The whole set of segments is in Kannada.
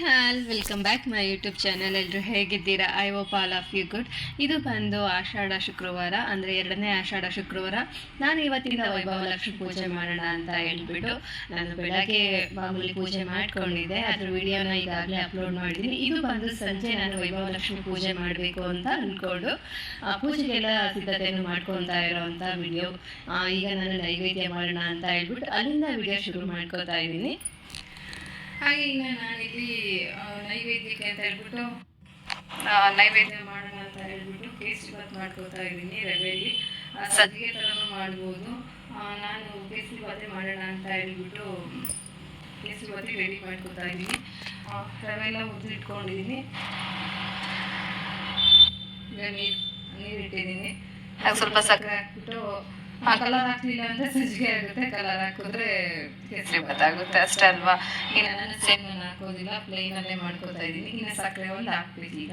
Hall welcome back my YouTube channel ಎಲ್ಲರೂ ಹೇಗಿದ್ದೀರಾ? I hope all of you good ಇದು ಬಂದು ಆಷಾಢ ಶುಕ್ರವಾರ ಅಂದರೆ ಎರಡನೇ ಆಷಾಢ ಶುಕ್ರವಾರ. ನಾನು ಇವತ್ತಿನ ವೈಭವ ಲಕ್ಷ್ಮಿ ಪೂಜೆ ಮಾಡೋಣ ಅಂತ ಹೇಳ್ಬಿಟ್ಟು ನಾನು ಬೆಳಗ್ಗೆ ಮಾಮೂಲಿ ಪೂಜೆ ಮಾಡ್ಕೊಂಡಿದ್ದೆ. ಅದ್ರ ವಿಡಿಯೋನ ಈಗಾಗಲೇ ಅಪ್ಲೋಡ್ ಮಾಡಿದ್ದೀನಿ. ಇದು ಬಂದು ಸಂಜೆ ನಾನು ವೈಭವ ಲಕ್ಷ್ಮಿ ಪೂಜೆ ಮಾಡಬೇಕು ಅಂತ ಅಂದ್ಕೊಂಡು ಆ, ಪೂಜೆಗೆಲ್ಲ ಸಿದ್ಧತೆಯನ್ನು ಮಾಡ್ಕೊತಾ ಇರೋವಂಥ ವಿಡಿಯೋ ಈಗ ನಾನು ನೈವೇದ್ಯ ಮಾಡೋಣ ಅಂತ ಹೇಳ್ಬಿಟ್ಟು ಅಲ್ಲಿಂದ ವಿಡಿಯೋ ಶುರು ಮಾಡ್ಕೋತಾ ಇದ್ದೀನಿ. ಹಾಗೆ ಇನ್ನು ನಾನಿಲ್ಲಿ ನೈವೇದ್ಯಕ್ಕೆ ಅಂತ ಹೇಳ್ಬಿಟ್ಟು ನೈವೇದ್ಯ ಮಾಡೋಣ ಅಂತ ಹೇಳ್ಬಿಟ್ಟು ಕೇಸರಿ ಬಾತ್ ಮಾಡ್ಕೋತಾ ಇದ್ದೀನಿ ರವೆಯಲ್ಲಿ. ಸಜ್ಜಿಗೆ ಥರನೂ ಮಾಡ್ಬೋದು. ನಾನು ಕೇಸರಿ ಬಾತೆ ಮಾಡೋಣ ಅಂತ ಹೇಳ್ಬಿಟ್ಟು ಕೇಸರಿ ಬಾತಿ ರೆಡಿ ಮಾಡ್ಕೋತಾ ಇದ್ದೀನಿ. ರವೆ ಎಲ್ಲ ಉದ್ದಿಟ್ಕೊಂಡಿದ್ದೀನಿ ನೀರು ನೀರಿಟ್ಟಿದ್ದೀನಿ. ಅದು ಸ್ವಲ್ಪ ಸಕ್ಕರೆ ಹಾಕ್ಬಿಟ್ಟು ಕಲರ್ ಹಾಕ್ಲಿಲ್ಲ ಅಂದ್ರೆ ಸಜ್ಜಿಗೆ ಆಗುತ್ತೆ ಕಲರ್ ಹಾಕಿದ್ರೆ ಕೇಸರಿ ಭಾತ್ ಆಗುತ್ತೆ ಅಷ್ಟೇ ಅಲ್ವಾ? ಇನ್ನು ನಾನು ಹಾಕೋದಿಲ್ಲ ಪ್ಲೇನ್ ಅಲ್ಲೇ ಮಾಡ್ಕೋತಾ ಇದ್ದೀನಿ. ಇನ್ನು ಸಕ್ಕರೆ ಒಂದು ಹಾಕ್ಬೇಕು ಈಗ.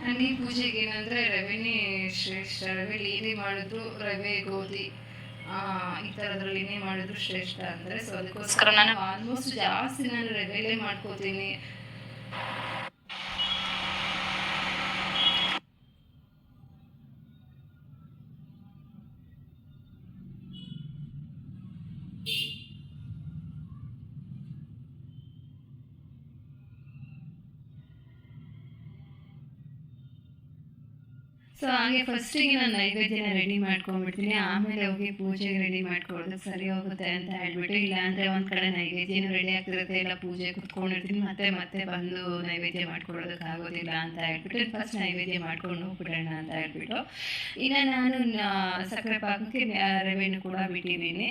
ನನಗೆ ಈ ಪೂಜೆಗೆ ಏನಂದ್ರೆ ರವೆನೇ ಶ್ರೇಷ್ಠ ರವೆಲಿ ಏನೇ ಮಾಡಿದ್ರು ರವೆ ಗೋಧಿ ಆ, ಈ ಥರದ್ರಲ್ಲಿ ಏನೇ ಮಾಡಿದ್ರು ಶ್ರೇಷ್ಠ ಅಂದರೆ ಸೊ ಅದಕ್ಕೋಸ್ಕರ ನಾನು ಆಲ್ಮೋಸ್ಟ್ ಜಾಸ್ತಿ ನಾನು ರವೆಲೇ ಮಾಡ್ಕೋತೀನಿ. ಸೊ ಹಾಗೆ ಫಸ್ಟಿಗೆ ನಾನು ನೈವೇದ್ಯನ ರೆಡಿ ಮಾಡ್ಕೊಂಡ್ಬಿಡ್ತೀನಿ. ಆಮೇಲೆ ಹೋಗಿ ಪೂಜೆಗೆ ರೆಡಿ ಮಾಡ್ಕೊಳ್ಳೋದು ಸರಿ ಹೋಗುತ್ತೆ ಅಂತ ಹೇಳ್ಬಿಟ್ಟು ಇಲ್ಲ ಅಂದರೆ ಒಂದು ಕಡೆ ನೈವೇದ್ಯನೂ ರೆಡಿ ಆಗ್ತಿರುತ್ತೆ, ಇಲ್ಲ ಪೂಜೆ ಕುತ್ಕೊಂಡಿರ್ತೀನಿ, ಮತ್ತೆ ಮತ್ತೆ ಬಂದು ನೈವೇದ್ಯ ಮಾಡ್ಕೊಳ್ಳೋದಕ್ಕೆ ಆಗೋದಿಲ್ಲ ಅಂತ ಹೇಳ್ಬಿಟ್ಟು ಫಸ್ಟ್ ನೈವೇದ್ಯ ಮಾಡ್ಕೊಂಡು ಹೋಗ್ಬಿಡೋಣ ಅಂತ ಹೇಳ್ಬಿಟ್ಟು. ಇನ್ನು ನಾನು ಸಕ್ಕರೆ ಪಾಕಕ್ಕೆ ರವೆನೂ ಕೂಡ ಬಿಟ್ಟಿದ್ದೀನಿ.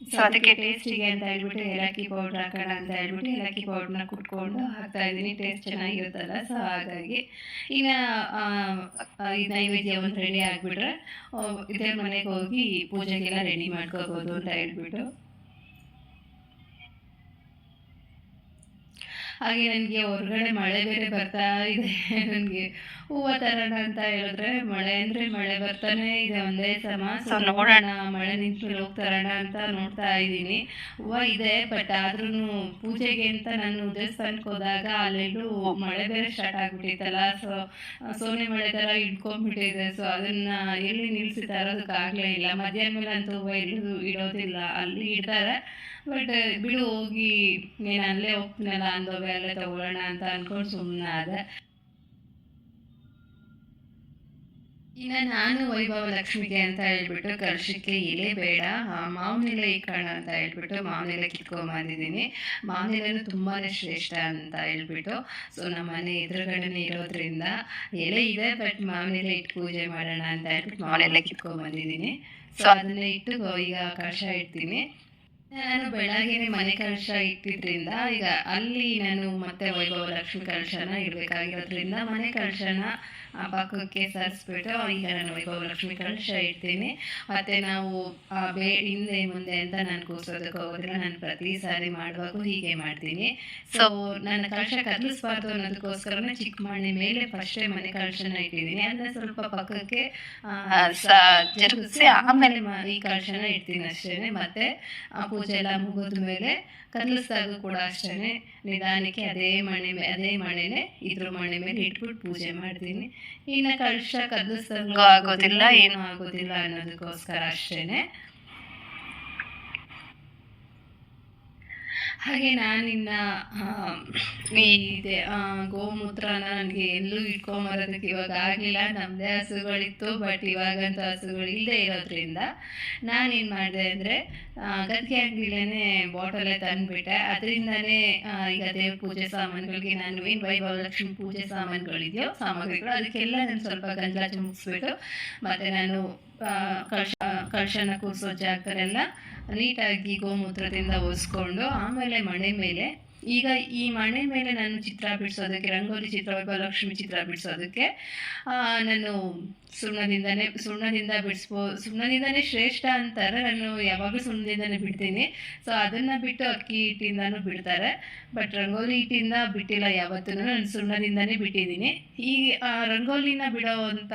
ಸೊ ಅದಕ್ಕೆ ಟೇಸ್ಟಿಗೆ ಅಂತ ಹೇಳ್ಬಿಟ್ಟು ಏಲಕ್ಕಿ ಪೌಡ್ರ್ ಹಾಕೋಣ ಅಂತ ಹೇಳ್ಬಿಟ್ಟು ಏಲಕ್ಕಿ ಪೌಡ್ರನ್ನ ಕುಟ್ಕೊಂಡು ಹಾಕ್ತಾ ಇದ್ದೀನಿ. ಟೇಸ್ಟ್ ಚೆನ್ನಾಗಿರುತ್ತಲ್ಲ, ಸೊ ಹಾಗಾಗಿ ಇನ್ನು ಈ ನೈವೇದ್ಯ ಒಂದು ರೆಡಿ ಆಗಿಬಿಟ್ರೆ ಇದೇ ಮನೆಗೆ ಹೋಗಿ ಪೂಜೆಗೆಲ್ಲ ರೆಡಿ ಮಾಡ್ಕೋಬೋದು ಅಂತ ಹೇಳ್ಬಿಟ್ಟು. ಹಾಗೆ ನನಗೆ ಹೊರಗಡೆ ಮಳೆ ಬೇರೆ ಬರ್ತಾ ಇದೆ. ನನಗೆ ಹೂವು ತರೋಣ ಅಂತ ಹೇಳಿದ್ರೆ ಮಳೆ ಅಂದ್ರೆ ಮಳೆ ಬರ್ತಾನೆ ಇದೆ ಒಂದೇ ಸಮ. ಸೊ ನೋಡೋಣ. ಮಳೆ ನಿಂತು ಹೋಗಿ ತರೋಣ ಅಂತ ನೋಡ್ತಾ ಇದ್ದೀನಿ. ಹೂವ ಇದೆ ಬಟ್ ಆದ್ರೂ ಪೂಜೆಗೆ ಅಂತ ನಾನು ದೇವಸ್ಥಾನಕ್ಕೆ ಹೋದಾಗ ಅಲ್ಲೆಲ್ಲೂ ಮಳೆ ಬೇರೆ ಸ್ಟಾರ್ಟ್ ಆಗ್ಬಿಟ್ಟಿತ್ತಲ್ಲ. ಸೊ ಸೋನೆ ಮಳೆ ತರ ಇಟ್ಕೊಂಡ್ಬಿಟ್ಟಿದೆ ಸೊ ಅದನ್ನ ಎಲ್ಲಿ ನಿಲ್ಸಿ ತರೋದಕ್ಕೆ ಆಗ್ಲೇ ಇಲ್ಲ. ಮಧ್ಯಾಹ್ನ ಮೇಲೆ ಅಂತೂ ಹೂವ ಎಲ್ಲೂ ಇಡೋದಿಲ್ಲ. ಅಲ್ಲಿ ಇಡ್ತಾರೆ ಬಟ್ ಬಿಡು ಹೋಗಿ ನೀನು ಅಲ್ಲೇ ಹೋಗ್ತೀನಲ್ಲ ಅಂದೋವೆ ಅಲ್ಲೇ ತಗೊಳ್ಳೋಣ ಅಂತ ಅನ್ಕೊಂಡು ಸುಮ್ಮನೆ ಆದೆ. ಇನ್ನು ನಾನು ವೈಭವ ಲಕ್ಷ್ಮಿಗೆ ಅಂತ ಹೇಳ್ಬಿಟ್ಟು ಕಲಶಕ್ಕೆ ಎಲೆ ಬೇಡ. ಮಾವಿನೆಲೆ ಇಕ್ಕೋಣ ಅಂತ ಹೇಳ್ಬಿಟ್ಟು ಮಾವಿನೆಲೆ ಕಿತ್ಕೊಂಬಂದಿದ್ದೀನಿ ಮಾವಿನ ತುಂಬಾನೇ ತುಂಬಾ ಶ್ರೇಷ್ಠ ಅಂತ ಹೇಳ್ಬಿಟ್ಟು, ಸೊ ನಮ್ಮ ಮನೆ ಎದುರುಗಡೆನೇ ಇರೋದ್ರಿಂದ ಎಲೆ ಇದೆ, ಬಟ್ ಮಾವಿನ ಎಲೆ ಇಟ್ಟು ಪೂಜೆ ಮಾಡೋಣ ಅಂತ ಹೇಳ್ಬಿಟ್ಟು ಮಾವಿನೆಲೆ ಕಿತ್ಕೊಂಬಂದಿದ್ದೀನಿ ಸೊ ಅದನ್ನ ಇಟ್ಟು ಈಗ ಕಳಶ ಇಡ್ತೀನಿ. ನಾನು ಬೆಳಗ್ಗೆನೆ ಮನೆ ಕಲಶ ಇಟ್ಟಿದ್ರಿಂದ ಈಗ ಅಲ್ಲಿ ನಾನು ಮತ್ತೆ ವೈಭವ ಲಕ್ಷ್ಮಿ ಕಲಶನ ಇಡಬೇಕಾಗಿರೋದ್ರಿಂದ ಮನೆ ಕಲಶನ ಆ ಪಕ್ಕಕ್ಕೆ ಸರಿಸ್ಬಿಟ್ಟು ಈಗ ನಾನು ವೈಭವ ಲಕ್ಷ್ಮಿ ಕಲಶ ಇಡ್ತೀನಿ. ಮತ್ತೆ ನಾವು ಹಿಂದೆ ಮುಂದೆ ಅಂತ ನಾನು ಕೂರ್ಸೋದಕ್ಕೆ ನಾನು ಪ್ರತಿ ಸಾರಿ ಮಾಡುವಾಗ ಹೀಗೆ ಮಾಡ್ತೀನಿ. ಸೊ ನನ್ನ ಕಲಶ ಕದಲಿಸ್ಬಾರ್ದು ಅನ್ನೋದಕ್ಕೋಸ್ಕರನೇ ಚಿಕ್ಕ ಮಣ್ಣೆ ಮೇಲೆ ಫಸ್ಟೇ ಮನೆ ಕಲಶನ ಇಟ್ಟಿದ್ದೀನಿ. ಅದನ್ನ ಸ್ವಲ್ಪ ಪಕ್ಕಕ್ಕೆ ಜರುಗಿಸಿ ಆಮೇಲೆ ಈ ಕಲಶನ ಇಡ್ತೀನಿ ಅಷ್ಟೇ ಮತ್ತೆ ಪೂಜೆ ಎಲ್ಲ ಮುಗಿದ ಮೇಲೆ ಕದಲಿಸಿದಾಗ ಕೂಡ ಅಷ್ಟೇ ನಿಧಾನಕ್ಕೆ ಅದೇ ಮಣೆ ಮೇಲೆ ಅದೇ ಮಣೆನೆ ಇದ್ರ ಮಣೆ ಮೇಲೆ ಇಟ್ಬಿಟ್ಟು ಪೂಜೆ ಮಾಡ್ತೀನಿ. ಇನ್ನು ಕಲಶ ಕದಲಿಸ್ದಂಗೂ ಆಗೋದಿಲ್ಲ, ಏನೂ ಆಗೋದಿಲ್ಲ ಅನ್ನೋದಕ್ಕೋಸ್ಕರ ಅಷ್ಟೇ ಹಾಗೆ ನಾನಿನ್ನ ಆ, ಈ ಇದೆ ಗೋಮೂತ್ರನ ನನಗೆ ಎಲ್ಲೂ ಇಟ್ಕೊಂಬರೋದಕ್ಕೆ ಇವಾಗ ಆಗಲಿಲ್ಲ. ನಮ್ಮದೇ ಹಸುಗಳಿತ್ತು ಬಟ್ ಇವಾಗಂತ ಹಸುಗಳು ಇಲ್ಲದೆ ಇರೋದ್ರಿಂದ ನಾನೇನು ಮಾಡಿದೆ ಅಂದರೆ ಗದ್ಗೆ ಅಂಗಡಿಲೇ ಬಾಟಲೇ ತಂದುಬಿಟ್ಟೆ. ಅದರಿಂದನೇ ಈಗ ದೇವ್ರ ಪೂಜೆ ಸಾಮಾನುಗಳಿಗೆ ನಾನು ಏನು ವೈಭವ ಲಕ್ಷ್ಮಿ ಪೂಜೆ ಸಾಮಾನುಗಳಿದೆಯೋ ಸಾಮಗ್ರಿಗಳು ಅದಕ್ಕೆಲ್ಲ ನಾನು ಸ್ವಲ್ಪ ಗಂಜಲ ಮುಗಿಸ್ಬಿಟ್ಟು ಮತ್ತು ನಾನು ಕಳಶ ಕಳಶನ ಕೂರಿಸೋ ಜಾಗರೆಲ್ಲ ನೀಟಾಗಿ ಗೋಮೂತ್ರದಿಂದ ಒರೆಸ್ಕೊಂಡು ಆಮೇಲೆ ಮಣೆ ಮೇಲೆ, ಈಗ ಈ ಮಣೆ ಮೇಲೆ ನಾನು ಚಿತ್ರ ಬಿಡಿಸೋದಕ್ಕೆ, ರಂಗೋಲಿ ಚಿತ್ರ ಲಕ್ಷ್ಮಿ ಚಿತ್ರ ಬಿಡಿಸೋದಕ್ಕೆ ನಾನು ಸುಣ್ಣದಿಂದನೇ, ಸುಣ್ಣದಿಂದ ಬಿಡಿಸ್ಬೋ, ಸುಣ್ಣದಿಂದನೇ ಶ್ರೇಷ್ಠ ಅಂತಾರೆ, ನಾನು ಯಾವಾಗಲೂ ಸುಣ್ಣದಿಂದನೇ ಬಿಡ್ತೀನಿ. ಸೊ ಅದನ್ನು ಬಿಟ್ಟು ಅಕ್ಕಿ ಹಿಟ್ಟಿಂದನೂ ಬಿಡ್ತಾರೆ. ಬಟ್ ರಂಗೋಲಿ ಹಿಟ್ಟಿಂದ ಬಿಟ್ಟಿಲ್ಲ ಯಾವತ್ತೂ ನಾನು ಸುಣ್ಣದಿಂದನೇ ಬಿಟ್ಟಿದ್ದೀನಿ. ಈ ರಂಗೋಲಿನ ಬಿಡೋ ಅಂಥ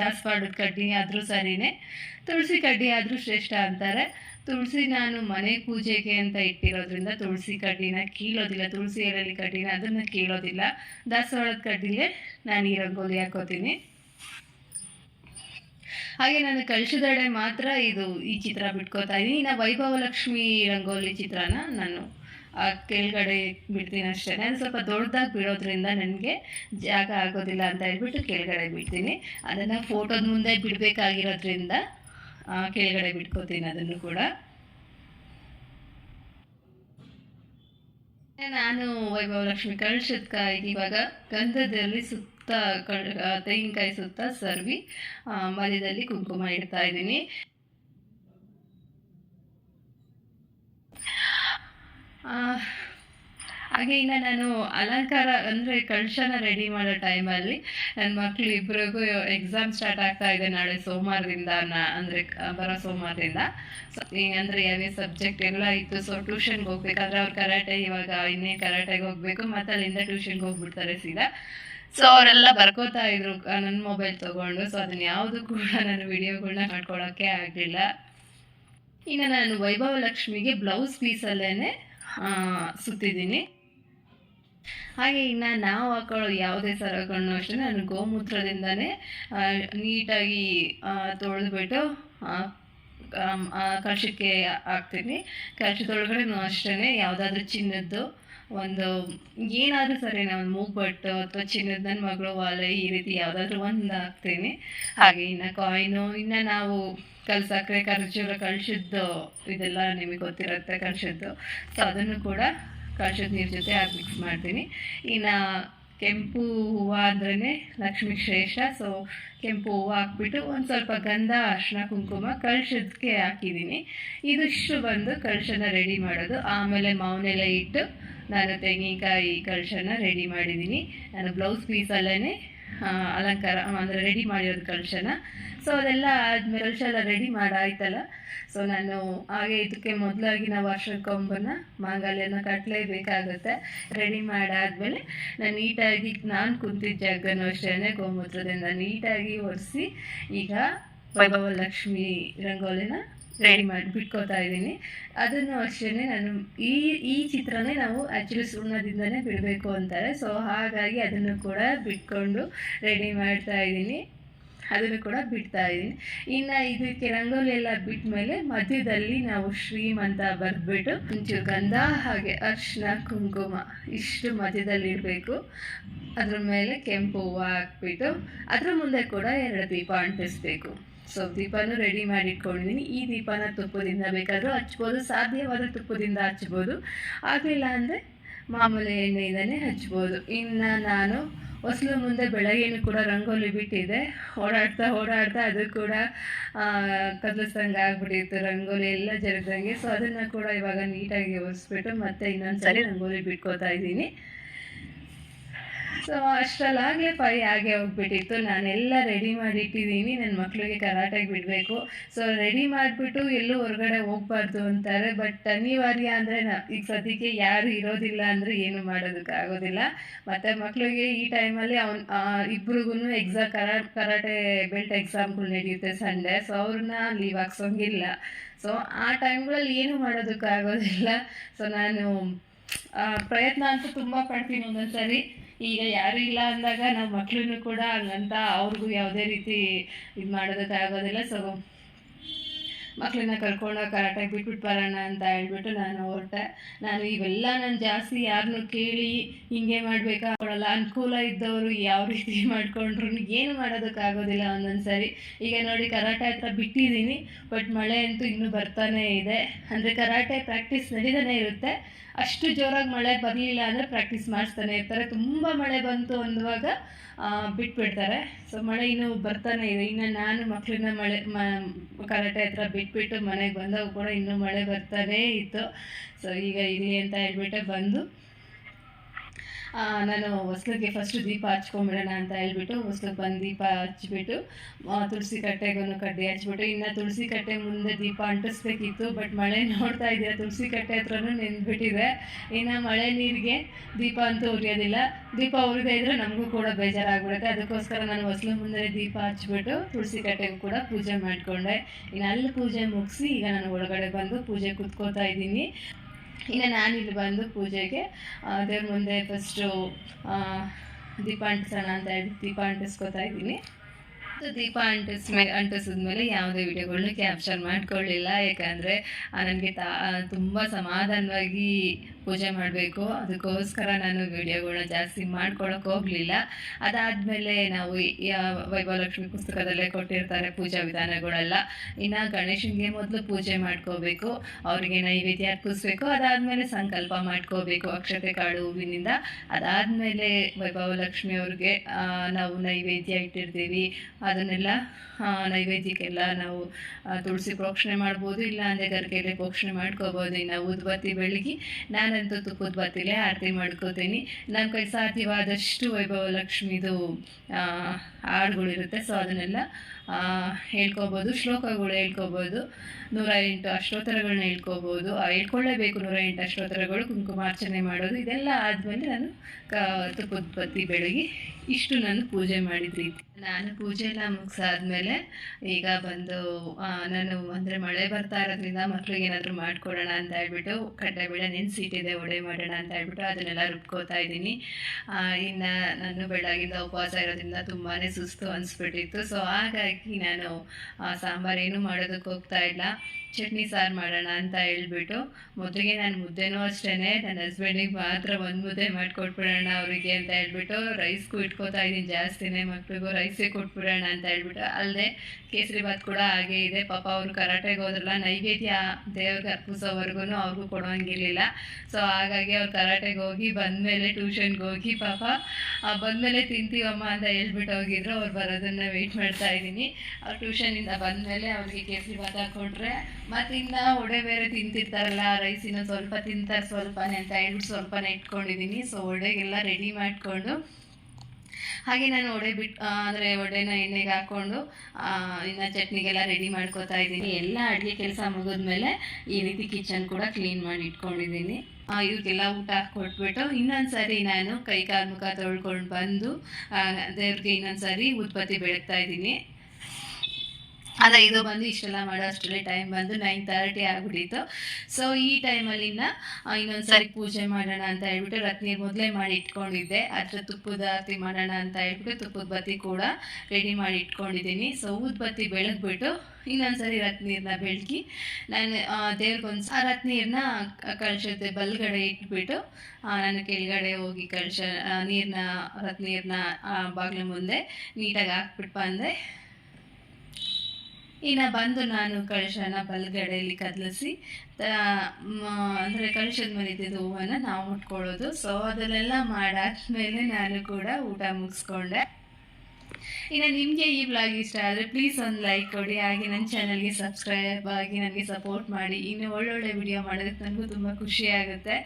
ದಾಸವಾಳದ ಕಡ್ಡಿ ಆದರೂ ಸರಿನೇ. ತುಳಸಿ ಕಡ್ಡಿ ಆದರೂ ಶ್ರೇಷ್ಠ ಅಂತಾರೆ. ತುಳಸಿ ನಾನು ಮನೆ ಪೂಜೆಗೆ ಅಂತ ಇಟ್ಟಿರೋದ್ರಿಂದ ತುಳಸಿ ಕಡ್ಡಿನ ಕೀಳೋದಿಲ್ಲ. ತುಳಸಿ ಎಲೆಯಲ್ಲಿ ಕಡ್ಡಿನ ಅದನ್ನು ಕೀಳೋದಿಲ್ಲ. ದಾಸವಾಳದ ಕಡ್ಡಿಗೆ ನಾನು ಈ ರಂಗೋಲಿ ಹಾಕೋತೀನಿ. ಹಾಗೆ ನಾನು ಕಳಿಸಿದಡೆ ಮಾತ್ರ ಇದು ಈ ಚಿತ್ರ ಬಿಟ್ಕೋತಾ ಇದ್ದೀನಿ ಇನ್ನು ವೈಭವ ಲಕ್ಷ್ಮಿ ರಂಗೋಲಿ ಚಿತ್ರನ ನಾನು ಕೆಳಗಡೆ ಬಿಡ್ತೀನಿ ಅಷ್ಟೇ. ನಾನು ಸ್ವಲ್ಪ ದೊಡ್ಡದಾಗಿ ಬಿಡೋದ್ರಿಂದ ನನಗೆ ಜಾಗ ಆಗೋದಿಲ್ಲ ಅಂತ ಹೇಳ್ಬಿಟ್ಟು ಕೆಳಗಡೆ ಬಿಡ್ತೀನಿ. ಅದನ್ನು ಫೋಟೋದ ಮುಂದೆ ಬಿಡಬೇಕಾಗಿರೋದ್ರಿಂದ ಕೆಳಗಡೆ ಬಿಟ್ಕೋತೀನಿ ಅದನ್ನು ಕೂಡ. ನಾನು ವೈಭವ ಲಕ್ಷ್ಮಿ ಕಳ್ಸದ್ಕಾಗಿ ಇವಾಗ ಗಂಧದಲ್ಲಿ ಸುತ್ತ ತೆಂಗಿನಕಾಯಿ ಸುತ್ತ ಸರ್ವಿ ಮಧ್ಯದಲ್ಲಿ ಕುಂಕುಮ ಇಡ್ತಾ ಇದ್ದೀನಿ. ಹಾಗೆ ಈಗ ನಾನು ಅಲಂಕಾರ ಅಂದರೆ ಕಳಶನ ರೆಡಿ ಮಾಡೋ ಟೈಮಲ್ಲಿ ನನ್ನ ಮಕ್ಕಳು ಇಬ್ಬರಿಗೂ ಎಕ್ಸಾಮ್ ಸ್ಟಾರ್ಟ್ ಆಗ್ತಾ ಇದೆ ನಾಳೆ ಸೋಮವಾರದಿಂದ ನಾ, ಅಂದರೆ ಬರೋ ಸೋಮವಾರದಿಂದ. ಸೊ ಅಂದರೆ ಯಾವ್ಯಾವ ಸಬ್ಜೆಕ್ಟ್ ಎಲ್ಲ ಇತ್ತು ಸೊ ಟ್ಯೂಷನ್ಗೆ ಹೋಗ್ಬೇಕಾದ್ರೆ ಅವ್ರು ಕರಾಟೆ, ಇವಾಗ ಇನ್ನೇ ಕರಾಟೆಗೆ ಹೋಗಬೇಕು, ಮತ್ತು ಅಲ್ಲಿಂದ ಟ್ಯೂಷನ್ಗೆ ಹೋಗ್ಬಿಡ್ತಾರೆ ಸೀದಾ. ಸೊ ಅವರೆಲ್ಲ ಬರ್ಕೋತಾ ಇದ್ರು ನನ್ನ ಮೊಬೈಲ್ ತೊಗೊಂಡು. ಸೊ ಅದನ್ನ ಯಾವುದು ಕೂಡ ನಾನು ವಿಡಿಯೋಗಳನ್ನ ಮಾಡ್ಕೊಳ್ಳೋಕ್ಕೆ ಆಗಲಿಲ್ಲ. ಈಗ ನಾನು ವೈಭವ ಲಕ್ಷ್ಮಿಗೆ ಬ್ಲೌಸ್ ಪೀಸಲ್ಲೇ ಸುತ್ತಿದ್ದೀನಿ. ಹಾಗೆ ಇನ್ನು ನಾವು ಹಾಕೊಳ್ಳೋ ಯಾವುದೇ ಸರಗಳನ್ನು ಅಷ್ಟೇ, ನಾನು ಗೋಮೂತ್ರದಿಂದನೇ ನೀಟಾಗಿ ತೊಳೆದುಬಿಟ್ಟು ಕಳಶಕ್ಕೆ ಹಾಕ್ತೀನಿ. ಕಳಶದೊಳಗಡೆನೂ ಅಷ್ಟೇ ಯಾವುದಾದ್ರೂ ಚಿನ್ನದ್ದು ಒಂದು ಏನಾದರೂ ಸರಿ ನಾನು ಮೂಗ್ಬಟ್ಟು ಅಥವಾ ಚಿನ್ನದ ನನ್ನ ಮಗಳು ವಾಲೆ ಈ ರೀತಿ ಯಾವುದಾದ್ರೂ ಒಂದು ಹಾಕ್ತೀನಿ. ಹಾಗೆ ಇನ್ನು ಕಾಯಿನು ಇನ್ನು ನಾವು ಕಲ್ ಸಕ್ಕರೆ ಖರ್ಜೂರ ಕಳ್ಸಿದ್ದು ಇದೆಲ್ಲ ನಿಮಗೆ ಗೊತ್ತಿರುತ್ತೆ ಕಳ್ಸಿದ್ದು. ಸೊ ಅದನ್ನು ಕೂಡ ಕಳ್ಸಿದ ನೀರು ಜೊತೆ ಹಾಕಿ ಮಿಕ್ಸ್ ಮಾಡ್ತೀನಿ. ಇನ್ನು ಕೆಂಪು ಹೂವು ಆದ್ರೇನೆ ಲಕ್ಷ್ಮಿ ಶ್ರೇಷ್ಠ ಸೊ ಕೆಂಪು ಹೂವು ಹಾಕ್ಬಿಟ್ಟು ಒಂದು ಸ್ವಲ್ಪ ಗಂಧ ಅರ್ಶಿನ ಕುಂಕುಮ ಕಳ್ಸೋದಕ್ಕೆ ಹಾಕಿದ್ದೀನಿ. ಇದಿಷ್ಟು ಬಂದು ಕಳಶನ ರೆಡಿ ಮಾಡೋದು. ಆಮೇಲೆ ಮಾವನೆಲ್ಲ ಇಟ್ಟು ನಾನು ತೆಂಗಿನಕಾಯಿ ಕಳಶನ ರೆಡಿ ಮಾಡಿದ್ದೀನಿ. ನಾನು ಬ್ಲೌಸ್ ಪೀಸಲ್ಲೇ ಅಲಂಕಾರ, ಅಂದರೆ ರೆಡಿ ಮಾಡಿರೋದು ಕಳಶನ ಸೊ ಅದೆಲ್ಲ ಆದಮೇಲೆ ಎಲ್ಲ ರೆಡಿ ಮಾಡಾಯ್ತಲ್ಲ. ಸೊ ನಾನು ಹಾಗೆ ಇದಕ್ಕೆ ಮೊದಲಾಗಿ ನಾವು ವರ್ಷದ ಕೊಂಬನ್ನ, ಮಾಂಗಲ್ಯನ ಕಟ್ಟಲೇಬೇಕಾಗುತ್ತೆ ರೆಡಿ ಮಾಡಾದ್ಮೇಲೆ ನಾನು ನೀಟಾಗಿ, ನಾನು ಕುಂತಿದ್ದ ಜಾಗನೂ ಅಷ್ಟೇ ಗೋಮೂತ್ರದಿಂದ ನೀಟಾಗಿ ಒರೆಸಿ, ಈಗ ವೈಭವ ಲಕ್ಷ್ಮಿ ರಂಗೋಲಿನ ರೆಡಿ ಮಾಡಿ ಬಿಟ್ಕೋತಾ ಇದ್ದೀನಿ. ಅದನ್ನು ಅಷ್ಟೇ ನಾನು ಈ ಈ ಚಿತ್ರನೇ ನಾವು ಆ್ಯಕ್ಚುಲಿ ಸುಣ್ಣದಿಂದನೇ ಬಿಡಬೇಕು ಅಂತಾರೆ. ಸೊ ಹಾಗಾಗಿ ಅದನ್ನು ಕೂಡ ಬಿಟ್ಕೊಂಡು ರೆಡಿ ಮಾಡ್ತಾ ಇದ್ದೀನಿ. ಅದನ್ನು ಕೂಡ ಬಿಡ್ತಾ ಇದ್ದೀನಿ. ಇನ್ನು ಇದಕ್ಕೆ ರಂಗೋಲಿ ಎಲ್ಲ ಬಿಟ್ಟ ಮೇಲೆ ಮಧ್ಯದಲ್ಲಿ ನಾವು ಶ್ರೀಮಂತ ಬರೆದ್ಬಿಟ್ಟು ಒಂಚೂರು ಗಂಧ ಹಾಗೆ ಅರ್ಶಿನ ಕುಂಕುಮ ಇಷ್ಟು ಮಧ್ಯದಲ್ಲಿ ಇಡಬೇಕು ಅದ್ರ ಮೇಲೆ ಕೆಂಪು ಹೂವು ಹಾಕ್ಬಿಟ್ಟು ಅದ್ರ ಮುಂದೆ ಕೂಡ ಎರಡು ದೀಪ ಅಂಟಿಸ್ಬೇಕು. ಸೊ ದೀಪನೂ ರೆಡಿ ಮಾಡಿ ಇಟ್ಕೊಂಡಿದ್ದೀನಿ ಈ ದೀಪನ ತುಪ್ಪದಿಂದ ಬೇಕಾದರೂ ಹಚ್ಬೋದು. ಸಾಧ್ಯವಾದ ತುಪ್ಪದಿಂದ ಹಚ್ಬೋದು. ಆಗಲಿಲ್ಲ ಅಂದರೆ ಮಾಮೂಲಿ ಎಣ್ಣೆಯಿಂದನೇ ಹಚ್ಬೋದು. ಇನ್ನು ನಾನು ಹೊಸಲು ಮುಂದೆ ಬೆಳಗ್ಗೆನೂ ಕೂಡ ರಂಗೋಲಿ ಬಿಟ್ಟಿದೆ. ಓಡಾಡ್ತಾ ಓಡಾಡ್ತಾ ಅದು ಕೂಡ ಕದಲಿಸ್ದಂಗೆ ಆಗ್ಬಿಟ್ಟಿತ್ತು. ರಂಗೋಲಿ ಎಲ್ಲ ಜರಗ್ದಂಗೆ. ಸೊ ಅದನ್ನು ಕೂಡ ಇವಾಗ ನೀಟಾಗಿ ಒರೆಸ್ಬಿಟ್ಟು ಮತ್ತೆ ಇನ್ನೊಂದು ರಂಗೋಲಿ ಬಿಟ್ಕೋತಾ ಇದ್ದೀನಿ. ಸೊ ಅಷ್ಟರಲ್ಲಾಗಲೇ ಫೈ ಆಗೇ ಹೋಗ್ಬಿಟ್ಟಿತ್ತು. ನಾನೆಲ್ಲ ರೆಡಿ ಮಾಡಿ ಇಟ್ಟಿದ್ದೀನಿ ನನ್ನ ಮಕ್ಕಳಿಗೆ ಕರಾಟೆಗೆ ಬಿಡಬೇಕು. ಸೊ ರೆಡಿ ಮಾಡಿಬಿಟ್ಟು ಎಲ್ಲೂ ಹೊರಗಡೆ ಹೋಗ್ಬಾರ್ದು ಅಂತಾರೆ. ಬಟ್ ಅನಿವಾರ್ಯ ಅಂದರೆ ಈಗ ಸದ್ಯಕ್ಕೆ ಯಾರು ಇರೋದಿಲ್ಲ ಅಂದರೆ ಏನು ಮಾಡೋದಕ್ಕಾಗೋದಿಲ್ಲ ಮತ್ತು ಮಕ್ಕಳಿಗೆ ಈ ಟೈಮಲ್ಲಿ ಅವ್ನು ಇಬ್ರಿಗೂ ಎಕ್ಸಾಮ್ ಕರಾ, ಕರಾಟೆ ಬೆಲ್ಟ್ ಎಕ್ಸಾಮ್ಗಳು ನಡೆಯುತ್ತೆ ಸಂಡೇ ಸೊ ಅವ್ರನ್ನ ಲೀವ್ ಹಾಕ್ಸೋಂಗಿಲ್ಲ. ಸೊ ಆ ಟೈಮ್ಗಳಲ್ಲಿ ಏನು ಮಾಡೋದಕ್ಕಾಗೋದಿಲ್ಲ ಸೊ ನಾನು ಪ್ರಯತ್ನ ಅಂತೂ ತುಂಬ ಪಡ್ತೀನಿ ಒಂದೊಂದು ಸರಿ ಈಗ ಯಾರು ಇಲ್ಲ ಅಂದಾಗ ನಮ್ಮ ಮಕ್ಳನ್ನು ಕೂಡ ಹಂಗಂತ ಅವ್ರಿಗೂ ಯಾವುದೇ ರೀತಿ ಇದು ಮಾಡೋದಕ್ಕಾಗೋದಿಲ್ಲ ಸೊ ಮಕ್ಕಳನ್ನ ಕರ್ಕೊಂಡು ಕರಾಟೆಗೆ ಬಿಟ್ಬಿಟ್ಟು ಬರೋಣ ಅಂತ ಹೇಳ್ಬಿಟ್ಟು ನಾನು ಹೊರಟೆ. ನಾನು ಇವೆಲ್ಲ ನಾನು ಜಾಸ್ತಿ ಯಾರನ್ನೂ ಕೇಳಿ ಹಿಂಗೆ ಮಾಡಬೇಕಾ? ಅವಳಲ್ಲ ಅನುಕೂಲ ಇದ್ದವರು ಯಾವ ರೀತಿ ಮಾಡ್ಕೊಂಡ್ರು? ಏನು ಮಾಡೋದಕ್ಕಾಗೋದಿಲ್ಲ ಒಂದೊಂದು ಸರಿ ಈಗ ನೋಡಿ ಕರಾಟೆ ಹತ್ರ ಬಿಟ್ಟಿದ್ದೀನಿ ಬಟ್ ಮಳೆ ಅಂತೂ ಇನ್ನೂ ಬರ್ತಾನೇ ಇದೆ. ಅಂದರೆ ಕರಾಟೆ ಪ್ರಾಕ್ಟೀಸ್ ನಡೀತಾನೆ ಇರುತ್ತೆ. ಅಷ್ಟು ಜೋರಾಗಿ ಮಳೆ ಬರಲಿಲ್ಲ ಅಂದರೆ ಪ್ರಾಕ್ಟೀಸ್ ಮಾಡಿಸ್ತಾನೆ ಇರ್ತಾರೆ. ತುಂಬ ಮಳೆ ಬಂತು ಅಂದುವಾಗ ಬಿಟ್ಬಿಡ್ತಾರೆ. ಸೊ ಮಳೆ ಇನ್ನೂ ಬರ್ತಾನೆ ಇದೆ. ಇನ್ನು ನಾನು ಮಕ್ಕಳನ್ನ ಮಳೆ, ಮ, ಕರಾಟೆ ಹತ್ರ ಬಿಟ್ಬಿಟ್ಟು ಮನೆಗೆ ಬಂದಾಗ ಕೂಡ ಇನ್ನೂ ಮಳೆ ಬರ್ತಾನೇ ಇತ್ತು. ಸೊ ಈಗ ಇಲ್ಲಿ ಅಂತ ಹೇಳ್ಬಿಟ್ಟೆ ಬಂದು. ನಾನು ಹೊಸ್ಲಿಗೆ ಫಸ್ಟ್ ದೀಪ ಹಚ್ಕೊಂಬಿಡೋಣ ಅಂತ ಹೇಳ್ಬಿಟ್ಟು ಹೊಸ್ಲಿಗೆ ಬಂದು ದೀಪ ಹಚ್ಬಿಟ್ಟು ತುಳಸಿ ಕಟ್ಟೆಗೂ ಕಡ್ಡಿ ಹಚ್ಬಿಟ್ಟು, ಇನ್ನು ತುಳಸಿ ಕಟ್ಟೆ ಮುಂದೆ ದೀಪ ಅಂಟಿಸ್ಬೇಕಿತ್ತು ಬಟ್ ಮಳೆ ನೋಡ್ತಾ ಇದ್ದೀರಾ ತುಳಸಿ ಕಟ್ಟೆ ಹತ್ರನೂ ನೆಂದ್ಬಿಟ್ಟಿದೆ ಇನ್ನು ಮಳೆ ನೀರಿಗೆ ದೀಪ ಅಂತೂ ಉರಿಯೋದಿಲ್ಲ. ದೀಪ ಉರಿದೇ ಇದ್ರೆ ನಮಗೂ ಕೂಡ ಬೇಜಾರಾಗ್ಬಿಡುತ್ತೆ. ಅದಕ್ಕೋಸ್ಕರ ನಾನು ಹೊಸ್ಲು ಮುಂದೆ ದೀಪ ಹಚ್ಬಿಟ್ಟು ತುಳಸಿ ಕಟ್ಟೆಗೂ ಕೂಡ ಪೂಜೆ ಮಾಡಿಕೊಂಡೆ. ಇನ್ನು ಅಲ್ಲಿ ಪೂಜೆ ಮುಗಿಸಿ ಈಗ ನಾನು ಒಳಗಡೆ ಬಂದು ಪೂಜೆ ಕುತ್ಕೋತಾ ಇದ್ದೀನಿ. ಇನ್ನು ನಾನು ಇಲ್ಲಿ ಬಂದು ಪೂಜೆಗೆ ಅದ್ರ ಮುಂದೆ ಫಸ್ಟು ದೀಪ ಅಂಟಿಸೋಣ ಅಂತ ಹೇಳಿ ದೀಪ ಅಂಟಿಸ್ಕೊತಾ ಇದ್ದೀನಿ. ದೀಪ ಅಂಟಿಸ್ ಮೇ, ಅಂಟಿಸಿದ್ಮೇಲೆ ಯಾವುದೇ ವಿಡಿಯೋಗಳನ್ನೂ ಕ್ಯಾಪ್ಚರ್ ಮಾಡ್ಕೊಳ್ಳಿಲ್ಲ. ಯಾಕಂದರೆ ನನಗೆ ತಾ ತುಂಬ ಸಮಾಧಾನವಾಗಿ ಪೂಜೆ ಮಾಡಬೇಕು. ಅದಕ್ಕೋಸ್ಕರ ನಾನು ವಿಡಿಯೋಗಳನ್ನ ಜಾಸ್ತಿ ಮಾಡ್ಕೊಳಕ್ಕೆ ಹೋಗಲಿಲ್ಲ. ಅದಾದಮೇಲೆ ನಾವು ವೈಭವಲಕ್ಷ್ಮಿ ಪುಸ್ತಕದಲ್ಲೇ ಕೊಟ್ಟಿರ್ತಾರೆ ಪೂಜಾ ವಿಧಾನಗಳೆಲ್ಲ. ಇನ್ನು ಗಣೇಶನಿಗೆ ಮೊದಲು ಪೂಜೆ ಮಾಡ್ಕೋಬೇಕು. ಅವರಿಗೆ ನೈವೇದ್ಯ ಅರ್ಪಿಸ್ಬೇಕು. ಅದಾದಮೇಲೆ ಸಂಕಲ್ಪ ಮಾಡ್ಕೋಬೇಕು ಅಕ್ಷತೆ ಕಾಳು ಹೂವಿನಿಂದ. ಅದಾದಮೇಲೆ ವೈಭವಲಕ್ಷ್ಮಿ ಅವ್ರಿಗೆ ನಾವು ನೈವೇದ್ಯ ಇಟ್ಟಿರ್ತೀವಿ. ಅದನ್ನೆಲ್ಲ ನೈವೇದ್ಯಕ್ಕೆಲ್ಲ ನಾವು ತುಳಸಿ ಪ್ರೋಕ್ಷಣೆ ಮಾಡ್ಬೋದು. ಇಲ್ಲ ಅಂದರೆ ಪೋಕ್ಷಣೆ ಪ್ರೋಕ್ಷಣೆ ಮಾಡ್ಕೋಬೋದು ಇನ್ನು ಉದ್ಬತ್ತಿ ಬೆಳಗಿ ನಾನಂತೂ ತುಪ್ಪದ ಬತ್ತಿಲೆ ಆರತಿ ಮಾಡ್ಕೋತೀನಿ. ನನ್ನ ಕೈ ಸಾಧ್ಯವಾದಷ್ಟು ವೈಭವ ಲಕ್ಷ್ಮಿದು ಹಾಡುಗಳಿರುತ್ತೆ ಸೊ ಅದನ್ನೆಲ್ಲ ಹೇಳ್ಕೊಬೋದು. ಶ್ಲೋಕಗಳು ಹೇಳ್ಕೊಬೋದು. ನೂರ ಎಂಟು ಅಷ್ಟೋತ್ತರಗಳನ್ನ ಹೇಳ್ಕೊಬೋದು. ಹೇಳ್ಕೊಳ್ಳೇಬೇಕು ನೂರ ಎಂಟು ಅಷ್ಟೋತ್ತರಗಳು. ಕುಂಕುಮಾರ್ಚನೆ ಮಾಡೋದು. ಇದೆಲ್ಲ ಆದಮೇಲೆ ನಾನು ಕ ತುಪ್ಪದ ಬತ್ತಿ ಇಷ್ಟು ನಾನು ಪೂಜೆ ಮಾಡಿದ ರೀತಿ. ನಾನು ಪೂಜೆ ಎಲ್ಲ ಮುಗಿಸಾದ್ಮೇಲೆ ಈಗ ಬಂದು ನಾನು ಅಂದರೆ ಮಳೆ ಬರ್ತಾ ಇರೋದ್ರಿಂದ ಮಕ್ಳಿಗೆ ಏನಾದರೂ ಮಾಡಿಕೊಡೋಣ ಅಂತ ಹೇಳ್ಬಿಟ್ಟು ಕಡಲೆಬೇಳೆ ನೆನೆಸಿಟ್ಟಿದೆ ಒಡೆ ಮಾಡೋಣ ಅಂತ ಹೇಳ್ಬಿಟ್ಟು ಅದನ್ನೆಲ್ಲ ರುಬ್ಕೋತಾ ಇದ್ದೀನಿ. ಇನ್ನು ನಾನು ಬೆಳಗಿಂದ ಉಪವಾಸ ಇರೋದ್ರಿಂದ ತುಂಬಾ ಸುಸ್ತು ಅನಿಸ್ಬಿಟ್ಟಿತ್ತು. ಸೊ ಹಾಗಾಗಿ ನಾನು ಆ, ಸಾಂಬಾರೇನು ಮಾಡೋದಕ್ಕೆ ಹೋಗ್ತಾ ಇಲ್ಲ. ಚಟ್ನಿ ಸಾರು ಮಾಡೋಣ ಅಂತ ಹೇಳ್ಬಿಟ್ಟು ಮೊದಲಿಗೆ ನಾನು ಮುದ್ದೆನೂ ಅಷ್ಟೇ ನನ್ನ ಹಸ್ಬೆಂಡಿಗೆ ಮಾತ್ರ ಒಂದು ಮುದ್ದೆ ಮಾಡಿಕೊಟ್ಬಿಡೋಣ ಅವರಿಗೆ ಅಂತ ಹೇಳ್ಬಿಟ್ಟು ರೈಸ್ಗೂ ಇಟ್ಕೋತಾ ಇದ್ದೀನಿ ಜಾಸ್ತಿನೇ ಮಕ್ಳಿಗೂ ರೈಸೇ ಕೊಟ್ಬಿಡೋಣ ಅಂತ ಹೇಳ್ಬಿಟ್ಟು, ಅಲ್ಲದೆ ಕೇಸರಿ ಬಾತ್ ಕೂಡ ಹಾಗೆ ಇದೆ. ಪಾಪ ಅವರು ಕರಾಟೆಗೆ ಹೋದ್ರಲ್ಲ, ನೈವೇದ್ಯ ದೇವ್ರಿಗೆ ಅರ್ಪಿಸೋವರೆಗೂ ಅವ್ರಿಗೂ ಕೊಡೋಂಗಿರ್ಲಿಲ್ಲ. ಸೊ ಹಾಗಾಗಿ ಅವ್ರು ಕರಾಟೆಗೆ ಹೋಗಿ ಬಂದಮೇಲೆ ಟ್ಯೂಷನ್ಗೆ ಹೋಗಿ ಪಾಪ ಬಂದಮೇಲೆ ತಿಂತೀವಮ್ಮ ಅಂತ ಹೇಳ್ಬಿಟ್ಟು ಹೋಗಿದ್ರು. ಅವ್ರು ಬರೋದನ್ನ ವೆಯ್ಟ್ ಮಾಡ್ತಾ ಇದ್ದೀನಿ. ಅವ್ರು ಟ್ಯೂಷನಿಂದ ಬಂದಮೇಲೆ ಅವ್ರಿಗೆ ಕೇಸರಿ ಭಾತ್ ಹಾಕ್ಕೊಟ್ರೆ ಮತ್ತಿನ್ನ ಒಡೆ ಬೇರೆ ತಿಂತಿರ್ತಾರಲ್ಲ ರೈಸಿನ ಸ್ವಲ್ಪ ತಿಂತಾರೆ, ಸ್ವಲ್ಪನೇ ಅಂತ ಹೇಳ್ಬಿಟ್ಟು ಸ್ವಲ್ಪನೇ ಇಟ್ಕೊಂಡಿದ್ದೀನಿ. ಸೊ ಒಡೆಗೆಲ್ಲ ರೆಡಿ ಮಾಡಿಕೊಂಡು ಹಾಗೆ ನಾನು ಒಡೆ ಬಿಟ್ಟು ಅಂದರೆ ಒಡೆನ ಎಣ್ಣೆಗೆ ಹಾಕ್ಕೊಂಡು ಇನ್ನು ಚಟ್ನಿಗೆಲ್ಲ ರೆಡಿ ಮಾಡ್ಕೋತಾ ಇದ್ದೀನಿ. ಎಲ್ಲ ಅಡುಗೆ ಕೆಲಸ ಮುಗಿದ್ಮೇಲೆ ಈ ರೀತಿ ಕಿಚನ್ ಕೂಡ ಕ್ಲೀನ್ ಮಾಡಿ ಇಟ್ಕೊಂಡಿದ್ದೀನಿ. ಇವ್ರಿಗೆಲ್ಲ ಊಟ ಕೊಟ್ಬಿಟ್ಟು ಇನ್ನೊಂದ್ಸರಿ ನಾನು ಕೈ ಕಾಲು ಮುಖ ತೊಳ್ಕೊಂಡು ಬಂದು ದೇವ್ರಿಗೆ ಇನ್ನೊಂದ್ಸರಿ ಉತ್ಪತ್ತಿ ಬೆಳಗ್ತಾ ಇದ್ದೀನಿ. ಅದೇ ಇದು ಬಂದು ಇಷ್ಟೆಲ್ಲ ಮಾಡೋ ಅಷ್ಟರಲ್ಲಿ ಟೈಮ್ ಬಂದು ನೈನ್ ತರ್ಟಿ ಆಗಿಬಿಟ್ಟಿತ್ತು. ಸೊ ಈ ಟೈಮಲ್ಲಿ ಇನ್ನೊಂದು ಸಾರಿ ಪೂಜೆ ಮಾಡೋಣ ಅಂತ ಹೇಳ್ಬಿಟ್ಟು ರತ್ನಿ ಮೊದಲೇ ಮಾಡಿ ಇಟ್ಕೊಂಡಿದ್ದೆ. ಅದರ ತುಪ್ಪದ ಆರತಿ ಮಾಡೋಣ ಅಂತ ಹೇಳ್ಬಿಟ್ಟು ತುಪ್ಪದ ಬತ್ತಿ ಕೂಡ ರೆಡಿ ಮಾಡಿ ಇಟ್ಕೊಂಡಿದ್ದೀನಿ. ಸೊ ಊದ್ಬತ್ತಿ ಬೆಳಗ್ಬಿಟ್ಟು ಇನ್ನೊಂದು ಇನ್ನೊಂದ್ಸರಿ ರತ್ನೀರನ್ನ ಬೆಳಗಿ ನಾನು ದೇವ್ರಿಗೊಂದು ಆ ರತ್ನೀರನ್ನ ಕಳ್ಸತ್ತೆ ಬಲ್ಗಡೆ ಇಟ್ಬಿಟ್ಟು ನಾನು ಕೆಳಗಡೆ ಹೋಗಿ ಕಳ್ಸ ನೀರನ್ನ ರತ್ನೀರನ್ನ ಬಾಗಿಲು ಮುಂದೆ ನೀಟಾಗಿ ಹಾಕ್ಬಿಟ್ಟು ಬಂದೆ ಇನ್ನು ಬಂದು ನಾನು ಕಳಶನ ಬಲ್ಗಡೆಯಲ್ಲಿ ಕದಲಿಸಿ ಅಂದರೆ ಕಳಶದ ಮೇಲೆ ಇದ್ದಿದ್ದು ಹೂವನ್ನು ನಾವು ಮುಟ್ಕೊಳ್ಳೋದು ಸೊ ಅದನ್ನೆಲ್ಲ ಮಾಡಾದ್ಮೇಲೆ ನಾನು ಕೂಡ ಊಟ ಮುಗಿಸ್ಕೊಂಡೆ. ಇನ್ನು ನಿಮಗೆ ಈ ಬ್ಲಾಗ್ ಇಷ್ಟ ಆದರೆ ಪ್ಲೀಸ್ ಒಂದು ಲೈಕ್ ಕೊಡಿ. ಹಾಗೆ ನನ್ನ ಚಾನಲ್ಗೆ ಸಬ್ಸ್ಕ್ರೈಬ್ ಆಗಿ ನನಗೆ ಸಪೋರ್ಟ್ ಮಾಡಿ. ಇನ್ನು ಒಳ್ಳೊಳ್ಳೆ ವಿಡಿಯೋ ಮಾಡೋದಕ್ಕೆ ನನಗೂ ತುಂಬ ಖುಷಿ ಆಗುತ್ತೆ.